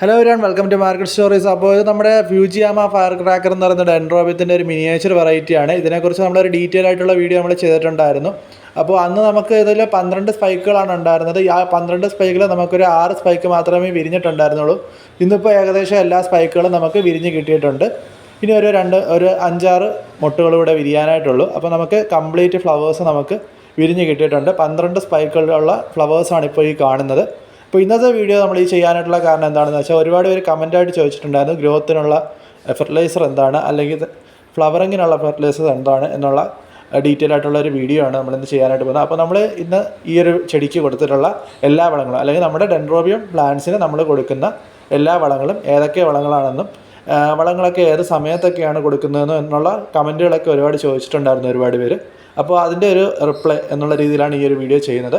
Hello everyone welcome to market stories അപ്പോൾ ഇത് നമ്മുടെ ഫ്യൂജിയാമ ഫയർ ക്രാക്കർ എന്ന് പറയുന്ന ഡെൻഡ്രോബിത്തിന്റെ ഒരു മിനിയേച്ചർ വെറൈറ്റിയാണ് ഇതിനെക്കുറിച്ച് നമ്മളൊരു ഡീറ്റെയിൽ ആയിട്ടുള്ള വീഡിയോ നമ്മൾ ചെയ്തിട്ടുണ്ടായിരുന്നു. അപ്പോൾ അന്ന് നമുക്ക് ഇതിൽ പന്ത്രണ്ട് സ്പൈക്കുകളാണ് ഉണ്ടായിരുന്നത്. ആ പന്ത്രണ്ട് സ്പൈക്കിൽ നമുക്കൊരു ആറ് സ്പൈക്ക് മാത്രമേ വിരിഞ്ഞിട്ടുണ്ടായിരുന്നുള്ളൂ. ഇന്നിപ്പോൾ ഏകദേശം എല്ലാ സ്പൈക്കുകളും നമുക്ക് വിരിഞ്ഞ് കിട്ടിയിട്ടുണ്ട്. ഇനി ഒരു രണ്ട് ഒരു അഞ്ചാറ് മുട്ടുകൾ ഇവിടെ വിരിയാനായിട്ടുള്ളൂ. അപ്പോൾ നമുക്ക് കംപ്ലീറ്റ് ഫ്ലവേഴ്സ് നമുക്ക് വിരിഞ്ഞ് കിട്ടിയിട്ടുണ്ട്. പന്ത്രണ്ട് സ്പൈക്കുകളുള്ള ഫ്ലവേഴ്സാണ് ഇപ്പോൾ ഈ കാണുന്നത്. അപ്പോൾ ഇന്നത്തെ വീഡിയോ നമ്മൾ ഈ ചെയ്യാനായിട്ടുള്ള കാരണം എന്താണെന്ന് വെച്ചാൽ ഒരുപാട് പേര് കമന്റായിട്ട് ചോദിച്ചിട്ടുണ്ടായിരുന്നു ഗ്രോത്തിനുള്ള ഫെർട്ടിലൈസർ എന്താണ്? അല്ലെങ്കിൽ ഫ്ലവറിങ്ങിനുള്ള ഫെർട്ടിലൈസർ എന്താണ്? എന്നുള്ള ഡീറ്റെയിൽ ആയിട്ടുള്ള ഒരു വീഡിയോ ആണ് നമ്മൾ ഇന്ന് ചെയ്യാനായിട്ട് പോകുന്നത്. അപ്പോൾ നമ്മൾ ഇന്ന് ഈ ഒരു ചെടിക്ക് കൊടുത്തിട്ടുള്ള എല്ലാ വളങ്ങളും അല്ലെങ്കിൽ നമ്മുടെ ഡെൻഡ്രോബിയം പ്ലാന്റ്സിന് നമ്മൾ കൊടുക്കുന്ന എല്ലാ വളങ്ങളും ഏതൊക്കെ വളങ്ങളാണെന്നും വളങ്ങളൊക്കെ ഏത് സമയത്തൊക്കെയാണ് കൊടുക്കുന്നതെന്നും എന്നുള്ള കമന്റുകളൊക്കെ ഒരുപാട് ചോദിച്ചിട്ടുണ്ടായിരുന്നു ഒരുപാട് പേര്. അപ്പോൾ അതിന്റെ ഒരു റിപ്ലൈ എന്നുള്ള രീതിയിലാണ് ഈ ഒരു വീഡിയോ ചെയ്യുന്നത്.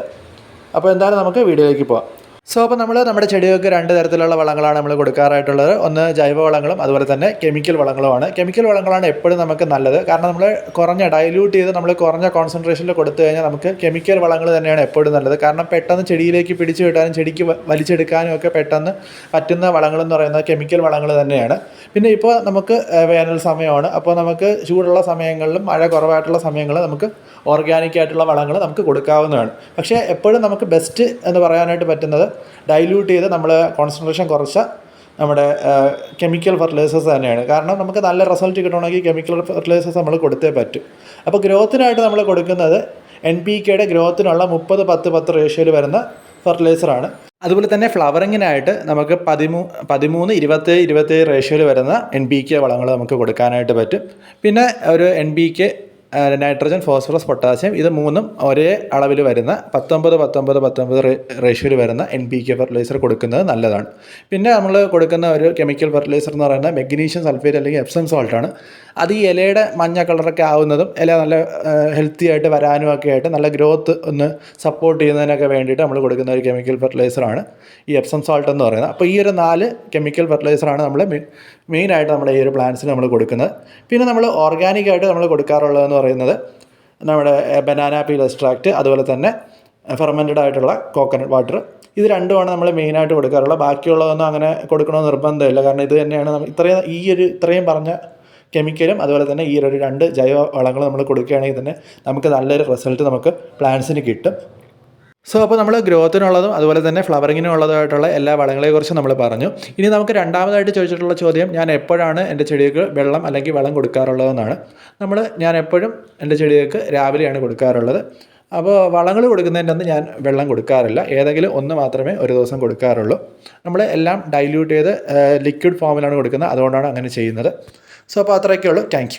അപ്പോൾ എന്തായാലും നമുക്ക് വീഡിയോയിലേക്ക് പോവാം. സോ അപ്പോൾ നമ്മൾ നമ്മുടെ ചെടികൾക്ക് രണ്ട് തരത്തിലുള്ള വളങ്ങളാണ് നമ്മൾ കൊടുക്കാറായിട്ടുള്ളത്. ഒന്ന് ജൈവ വളങ്ങളും അതുപോലെ തന്നെ കെമിക്കൽ വളങ്ങളുമാണ്. കെമിക്കൽ വളങ്ങളാണ് എപ്പോഴും നമുക്ക് നല്ലത്. കാരണം നമ്മൾ കുറഞ്ഞ ഡൈല്യൂട്ട് ചെയ്ത് നമ്മൾ കുറഞ്ഞ കോൺസെൻട്രേഷനിൽ കൊടുത്തു കഴിഞ്ഞാൽ നമുക്ക് കെമിക്കൽ വളങ്ങൾ തന്നെയാണ് എപ്പോഴും നല്ലത്. കാരണം പെട്ടെന്ന് ചെടിയിലേക്ക് പിടിച്ചു കിട്ടാനും ചെടിക്ക് വലിച്ചെടുക്കാനും ഒക്കെ പെട്ടെന്ന് പറ്റുന്ന വളങ്ങൾ എന്ന് പറയുന്നത് കെമിക്കൽ വളങ്ങൾ തന്നെയാണ്. പിന്നെ ഇപ്പോൾ നമുക്ക് വേനൽ സമയമാണ്. അപ്പോൾ നമുക്ക് ചൂടുള്ള സമയങ്ങളിലും മഴ കുറവായിട്ടുള്ള സമയങ്ങളിൽ നമുക്ക് ഓർഗാനിക് ആയിട്ടുള്ള വളങ്ങൾ നമുക്ക് കൊടുക്കാവുന്നതാണ്. പക്ഷേ എപ്പോഴും നമുക്ക് ബെസ്റ്റ് എന്ന് പറയാനായിട്ട് പറ്റുന്നത് ഡൈല്യൂട്ട് ചെയ്ത് നമ്മൾ കോൺസെൻട്രേഷൻ കുറച്ച നമ്മുടെ കെമിക്കൽ ഫെർട്ടിലൈസേഴ്സ് തന്നെയാണ്. കാരണം നമുക്ക് നല്ല റിസൾട്ട് കിട്ടണമെങ്കിൽ കെമിക്കൽ ഫെർട്ടിലൈസേഴ്സ് നമ്മൾ കൊടുത്തേ പറ്റും. അപ്പോൾ ഗ്രോത്തിനായിട്ട് നമ്മൾ കൊടുക്കുന്നത് എൻ പി കെയുടെ ഗ്രോത്തിനുള്ള മുപ്പത് പത്ത് പത്ത് റേഷ്യോയിൽ വരുന്ന ഫെർട്ടിലൈസറാണ് അതുപോലെ തന്നെ ഫ്ലവറിങ്ങിനായിട്ട് നമുക്ക് പതിമൂ പതിമൂന്ന് ഇരുപത്തേഴ് ഇരുപത്തേഴ് റേഷ്യോയിൽ വരുന്ന എൻ പി കെ വളങ്ങൾ നമുക്ക് കൊടുക്കാനായിട്ട് പറ്റും. പിന്നെ ഒരു N P K nitrogen phosphorus potassium ഇത് മൂന്നും ഒരേ അളവിൽ വരുന്ന പത്തൊമ്പത് പത്തൊമ്പത് പത്തൊമ്പത് റേഷ്യോയിൽ വരുന്ന എൻ പി കെ ഫെർട്ടിലൈസർ കൊടുക്കുന്നത് നല്ലതാണ്. പിന്നെ നമ്മൾ കൊടുക്കുന്ന ഒരു കെമിക്കൽ ഫെർട്ടിലൈസർ എന്ന് പറയുന്നത് മെഗ്നീഷ്യം സൾഫേറ്റ് അല്ലെങ്കിൽ എപ്സം സോൾട്ടാണ് അത് ഈ ഇലയുടെ മഞ്ഞ കളറൊക്കെ ആവുന്നതും ഇല നല്ല ഹെൽത്തി ആയിട്ട് വരാനും ഒക്കെ ആയിട്ട് നല്ല ഗ്രോത്ത് ഒന്ന് സപ്പോർട്ട് ചെയ്യുന്നതിനൊക്കെ വേണ്ടിയിട്ട് നമ്മൾ കൊടുക്കുന്ന ഒരു കെമിക്കൽ ഫെർട്ടിലൈസറാണ് ഈ എപ്സം സോൾട്ട് എന്ന് പറയുന്നത്. അപ്പോൾ ഈ ഒരു നാല് കെമിക്കൽ ഫെർട്ടിലൈസറാണ് നമ്മൾ മെയിനായിട്ട് നമ്മുടെ ഈ ഒരു പ്ലാന്റ്സിന് നമ്മൾ കൊടുക്കുന്നത്. പിന്നെ നമ്മൾ ഓർഗാനിക്കായിട്ട് നമ്മൾ കൊടുക്കാറുള്ളതെന്ന് പറയുന്നത് നമ്മുടെ ബനാന പീൽ എക്സ്ട്രാക്റ്റ് അതുപോലെ തന്നെ ഫെർമെന്റഡ് ആയിട്ടുള്ള കോക്കനട്ട് വാട്ടർ ഇത് രണ്ടുമാണ് നമ്മൾ മെയിനായിട്ട് കൊടുക്കാറുള്ളത് ബാക്കിയുള്ളതൊന്നും അങ്ങനെ കൊടുക്കണമെന്ന് നിർബന്ധമില്ല. കാരണം ഇത് തന്നെയാണ് നമ്മൾ ഇത്രയും ഈ ഒരു ഇത്രയും പറഞ്ഞ കെമിക്കലും അതുപോലെ തന്നെ ഈ ഒരു രണ്ട് ജൈവ വളങ്ങൾ നമ്മൾ കൊടുക്കുകയാണെങ്കിൽ തന്നെ നമുക്ക് നല്ലൊരു റിസൾട്ട് നമുക്ക് പ്ലാന്റ്സിന് കിട്ടും. സോ അപ്പോൾ നമ്മൾ ഗ്രോത്തിനുള്ളതും അതുപോലെ തന്നെ ഫ്ലവറിങ്ങിനും ഉള്ളതായിട്ടുള്ള എല്ലാ വളങ്ങളെക്കുറിച്ചും നമ്മൾ പറഞ്ഞു. ഇനി നമുക്ക് രണ്ടാമതായിട്ട് ചോദിച്ചിട്ടുള്ള ചോദ്യം ഞാൻ എപ്പോഴാണ് എന്റെ ചെടികൾക്ക് വെള്ളം അല്ലെങ്കിൽ വളം കൊടുക്കാറുള്ളതെന്നാണ്? നമ്മൾ ഞാൻ എപ്പോഴും എന്റെ ചെടികൾക്ക് രാവിലെയാണ് കൊടുക്കാറുള്ളത്. അപ്പോൾ വളങ്ങൾ കൊടുക്കുന്നതിന്റെ അന്ന് ഞാൻ വെള്ളം കൊടുക്കാറില്ല. ഏതെങ്കിലും ഒന്ന് മാത്രമേ ഒരു ദിവസം കൊടുക്കാറുള്ളൂ. നമ്മൾ എല്ലാം ഡൈല്യൂട്ട് ചെയ്ത് ലിക്വിഡ് ഫോമിലാണ് കൊടുക്കുന്നത്. അതുകൊണ്ടാണ് അങ്ങനെ ചെയ്യുന്നത്. സോ അപ്പോൾ അത്രയൊക്കെ ഉള്ളൂ. താങ്ക്